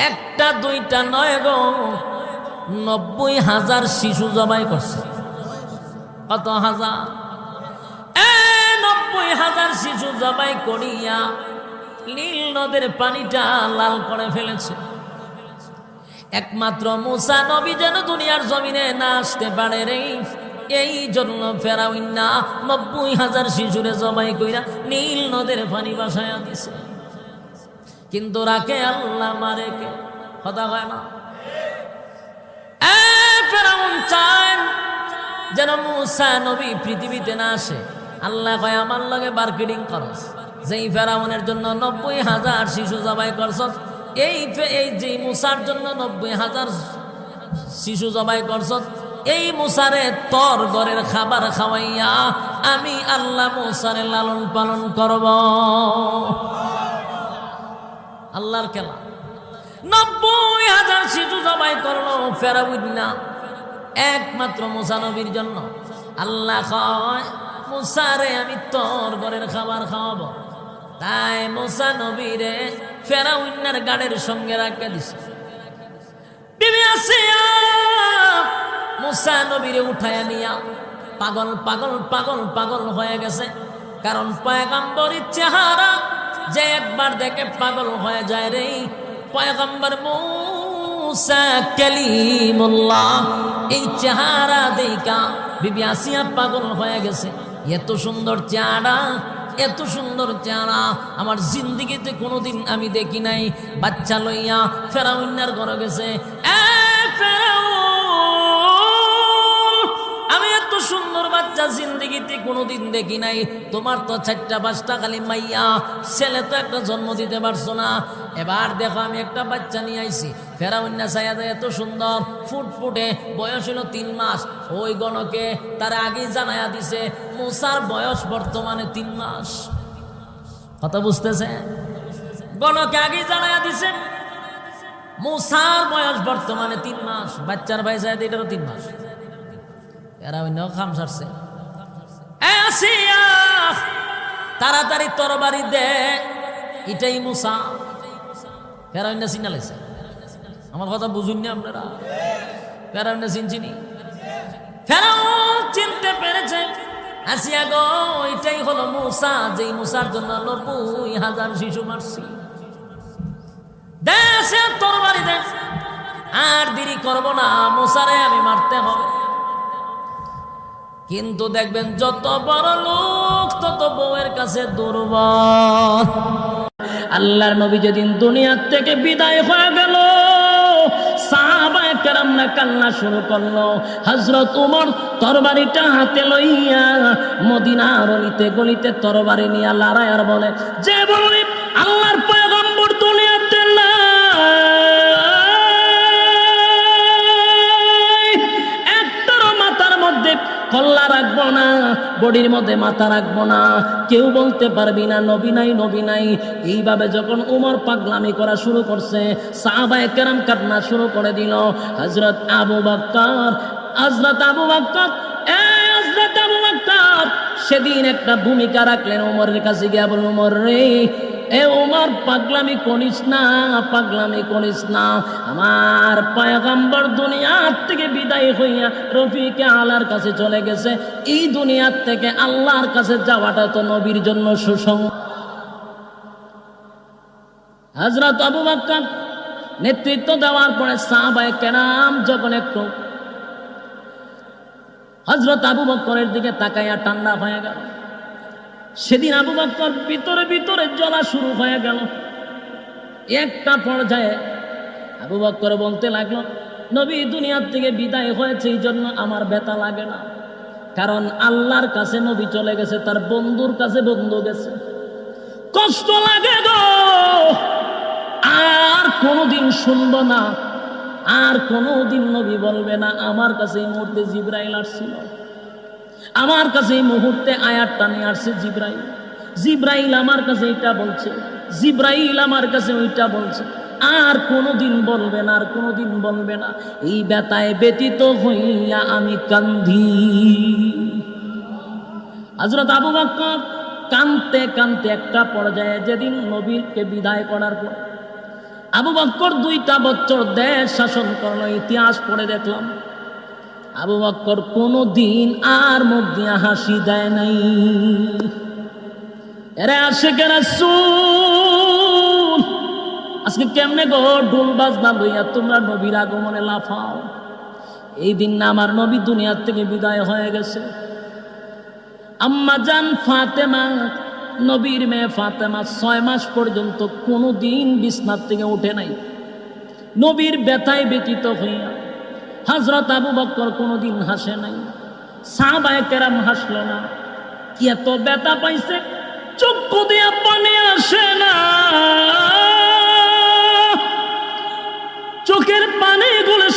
একটা, দুইটা নয় গো। নব্বই হাজার শিশু জবাই করছে। কত হাজার? এ, নব্বই হাজার শিশু জবাই করিয়া নীল নদের পানিটা লাল করে ফেলেছে। একমাত্র মুসা নবী যেন দুনিয়ার জমিনে না আসতে পারে রে। এই জন্য ফেরাউন্না নব্বই হাজার শিশুরে জবাই কইরা নীল নদের পানি বাসায়া দিছে। কিন্তু রাখে আল্লাহ মারে কে? কথা হয় না? ফেরাউন চান যেন মুসা নবী পৃথিবীতে না আসে। আল্লাহ কয়, আমার লগে মার্কেটিং করস। যেই ফেরাউনের জন্য নব্বই হাজার শিশু জবাই করছ এই এই যে মুসার জন্য নব্বই হাজার শিশু জবাই করছ এই মুসারে তোর ঘরের খাবার খাওয়াইয়া আমি আল্লাহ মুসারে লালন পালন করব। আল্লাহর খেলা নব্বই হাজার শিশু জবাই করল ফেরাউন না একমাত্র মুসা নবীর জন্য। আল্লাহ কয় মুসারে আমি তোর ঘরের খাবার খাওয়াবো। তাই মুসা নবীরে ফেরাউন্নার গাড়ির সঙ্গে রাখা দিছে। বিবি আসিয়া মুসা নবীরে উঠায়া নিয়া পাগল পাগল পাগল পাগল হয়ে গেছে। কারণ পয়গাম্বরের চেহারা যে একবার দেখে পাগল হয়ে যায় রে। পয়গাম্বর মুসা এই চেহারা দেখা বিবি আসিয়া পাগল হয়ে গেছে। এত সুন্দর চেহারা এত সুন্দর চেহারা আমার জিন্দিগিতে কোনোদিন আমি দেখি নাই। বাচ্চা লইয়া ফেরাউন্নার ঘরে গেছে। এ ফেরাউন, বাচ্চা জিন্দিগিতে কোনোদিন দেখি নাই। তোমার তো চারটা পাঁচটা খালি মাইয়া। ছেলে তো একটা জন্ম দিতে পারছ না। এবার দেখো আমি একটা বাচ্চা নিয়ে আইছি। ফেরাউন্না সাইয়াদা এত সুন্দর, ফুটফুটে, বয়স হলো তিন মাস। ওই গণকে তার আগেই জানায়া দিছে, মুসার বয়স বর্তমানে তিন মাস। কথা বুঝতেছে? গণকে আগেই জানায়া দিছে, মুসার বয়স বর্তমানে তিন মাস। বাচ্চার ভাই সাহেব এটারও তিন মাস। এরা অন্য খাম সারছে। তাড়াতাড়ি তরবারি দে। এটাই মুসা। ফেরা অন্য সিনালাইছে আমার কথা বুঝুন না আপনারা? ফেরা অন্য চিনচিনি ফেরাও চিনতে পেরেছে। আসিয়া গো, এটাই হলো মুসা। যেই মুসার জন্য নব্বই হাজার শিশু মারছি। দেশে তরবারি দে। আর দেরি করব না। মুসারে আমি মারতে হবে। কিন্তু দেখবেন যত বড় লোক, তত বউয়ের কাছে দুর্বল। আল্লাহর নবী যেদিন দুনিয়ার থেকে বিদায় হয়ে গেল, সাহাবায়ে কান্না শুরু করল। হযরত উমর তরবারিটা হাতে লইয়া মদিনার অলিতে গলিতে তরবারি নিয়ে লড়াই আর বলে, যে বলি আল্লাহর পয়গম্বর বডির মধ্যে মাথা রাখব না। কেউ বলতে পারবি না, নবী নাই নবী নাই। এইভাবে যখন উমর পাগলামি করা শুরু করছে, সাহাবায় কেরাম কাটনা শুরু করে দিল। হজরত আবু বকর হজরত আবু বকর সেদিন একটা ভূমিকা রাখলেন উমরের কাছে। গিয়া বলল উমর রে এ উমর, পাগলামি করিস না, পাগলামি করিস না। আমার পয়গম্বর দুনিয়ার থেকে বিদায় হইয়া রফিকে আল্লাহর কাছে চলে গেছে। এই দুনিয়ার থেকে আল্লাহর কাছে যাওয়াটা তো নবীর জন্য সুসং হজরত আবু বাক্কার নেতৃত্ব দেওয়ার পরে সাহাবায়ে কেরাম যখন একটু হজরত আবু বক্করের দিকে তাকাইয়া ঠান্ডা হয়ে গেল। সেদিন আবু বক্কর ভিতরে ভিতরে জ্বলা শুরু হয়ে গেল। একটা পর্যায়ে আবু বক্কর বলতে লাগল, নবী, দুনিয়ার থেকে বিদায় হয়েছে, এই জন্য আমার ব্যথা লাগে না। কারণ আল্লাহর কাছে নবী চলে গেছে, তার বন্ধুর কাছে বন্ধু গেছে। কষ্ট লাগে গো। আর কোনোদিন শুনব না। আর কোনোদিন নবী বলবে না, আমার কাছে এই মুহূর্তে জিব্রাইল আসছিল। আমার কাছে এই মুহূর্তে আয়াতটা নিয়ে আসছে জিব্রাইল। জিব্রাইল আমার কাছে এটা বলছে। জিব্রাইল আমার কাছে ওইটা বলছে। আর কোনোদিন বলবে না, আর কোনোদিন বলবে না। এই ব্যথায় ব্যতীত হইয়া আমি কান্ধি হজরত আবু বকর কানতে কানতে একটা পর্যায়ে যেদিন নবীকে বিদায় করার পর আবু বক্কর দুইটা বছর দেশ শাসন করল ইতিহাস পড়ে দেখলাম। আবু বক্কর কোনো দিন আর মুখ দিয়া হাসি দেয় নাই। এরে আসে কেন আজকে কেমনে গো ঢোল বাজনা লইয়া তোমরা নবীর আগমনে লাফাও? এই দিন না আমার নবী দুনিয়ার থেকে বিদায় হয়ে গেছে। আম্মা জান ফাতেমা, নবীর মেয়ে ফাতেমা ছয় মাস পর্যন্ত কোনো দিন বিছনার থেকে ওঠে নাই। নবীর ব্যথায় ব্যতীত হইয়া হজরত আবু বক্কর কোনোদিন হাসে নাই। সাহাবায়ে কেরাম হাসল না। কি এত ব্যথা পাইছে? চক্ষু দিয়া পানি আসে না। চোখের পানি গুলো